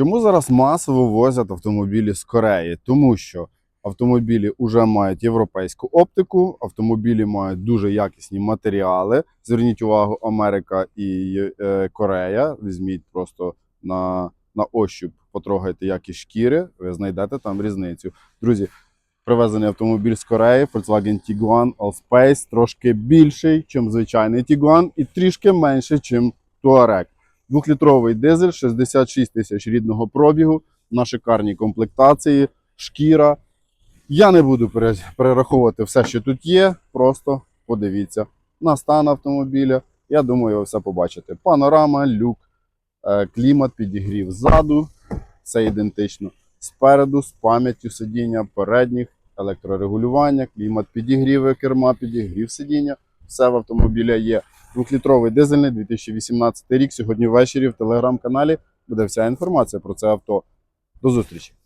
Чому зараз масово возять автомобілі з Кореї? Тому що автомобілі вже мають європейську оптику, автомобілі мають дуже якісні матеріали. Зверніть увагу, Америка і е, Корея. Візьміть просто на, на ощуп, потрогайте якість шкіри, ви знайдете там різницю. Друзі, привезений автомобіль з Кореї, Volkswagen Tiguan Allspace, трошки більший, ніж звичайний Tiguan, і трішки менший, ніж Touareg. Двохлітровий дизель, 66 тисяч рідного пробігу, на шикарній комплектації, шкіра. Я не буду перераховувати все, що тут є. Просто подивіться на стан автомобіля. Я думаю, ви все побачите. Панорама, люк, е, клімат, підігрів ззаду. Це ідентично. Спереду, з пам'яттю сидіння, передніх, електрорегулювання, клімат, підігріви керма, підігрів сидіння. Все в автомобіля є. Двохлітровий дизельний 2018 рік. Сьогодні ввечері в телеграм-каналі буде вся інформація про це авто. До зустрічі!